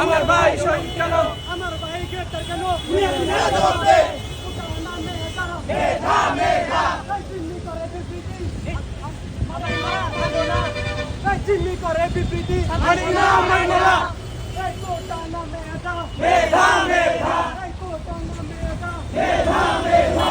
আমার ভাই শহীদ কেন? আমার ভাই গ্রেপ্তার কেন? চিন্নি করে বিবৃতি। মানি না এই কোটা না মেধা মেধা মেধা এই কোটা না মেধা মেধা মেধা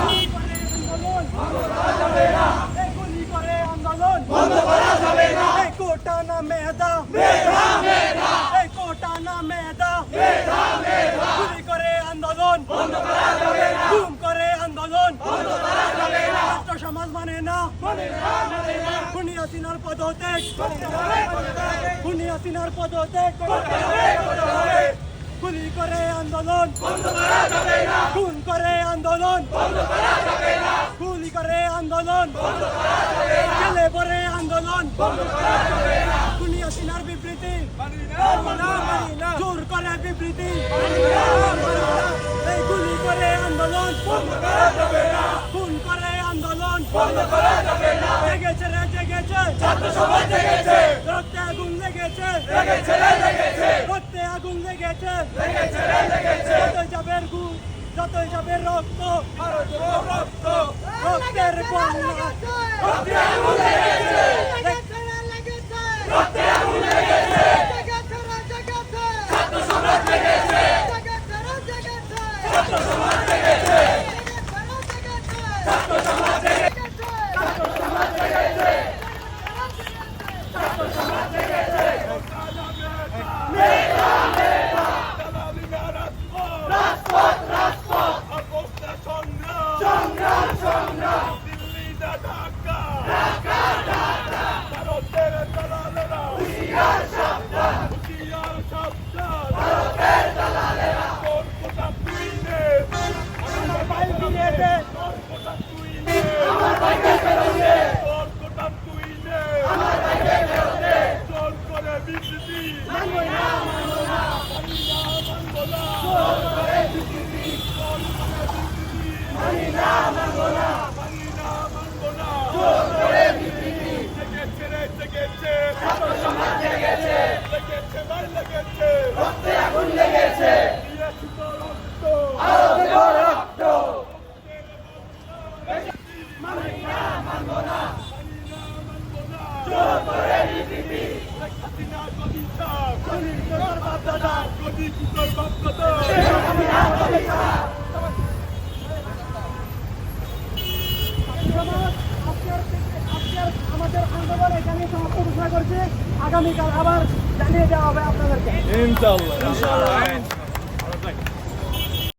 এই গুলি করে আন্দোলন বন্ধ করা যাবে না এই কোটা না মেধা মেধা মেধা। এই কোটা না মেধা। মেধা মেধা। গুলি করে আন্দোলন। বন্ধ করা যাবে না। গুম করে আন্দোলন। বন্ধ করা যাবে না। ছাত্র সমাজ মানে না। মানে না মানে না। খুনি হাসিনার পদত্যাগ। করতে হবে করতে হবে। খুনি হাসিনার পদত্যাগ। করতে হবে করতে হবে। গুলি করে আন্দোলন। বন্ধ করা যাবে না। খুন করে আন্দোলন। বন্ধ করা যাবে না। গুলি করে আন্দোলন। বন্ধ করা যাবে না। গেলে পরে আন্দোলন। বন্ধ করা যাবে না খুনি হাসিনার বিবৃতি মানি না মানি না জোর করে আন্দোলন। করা আন্দোলন। জেগেছে রে জেগেছে। রক্তে যাবে গু যতই রক্তের বন্যা রক্তে আগুন লেগেছে রক্তে আগুন লেগেছে ছাত্র সমাজ লেগেছে ছাত্র সমাজ লেগেছে ছাত্র সমাজ লেগেছে রাজপথ রাজপথ সংগ্রাম সংগ্রাম হুশিয়ার সাবধান ভারতের দালালেরা আমার ভাই ফিরিয়ে দে আমার ভাইকে ফেরত দে আমার ভাইকে ফেরত দে মানবো না মানবো না জোর করে বিকৃতি মানি না মানবো না জোর করে বিকৃতি ছাত্র সমাজ লেগেছে রক্তে আগুন লেগেছে আরও দেব রক্ত মানি না মানবো না জোর করে বিকৃতি সমাজ আজকের থেকে- আজকের আমাদের এখানে ঘোষণা করছে আগামীকাল আবার জানিয়ে দেওয়া হবে আপনাদেরকে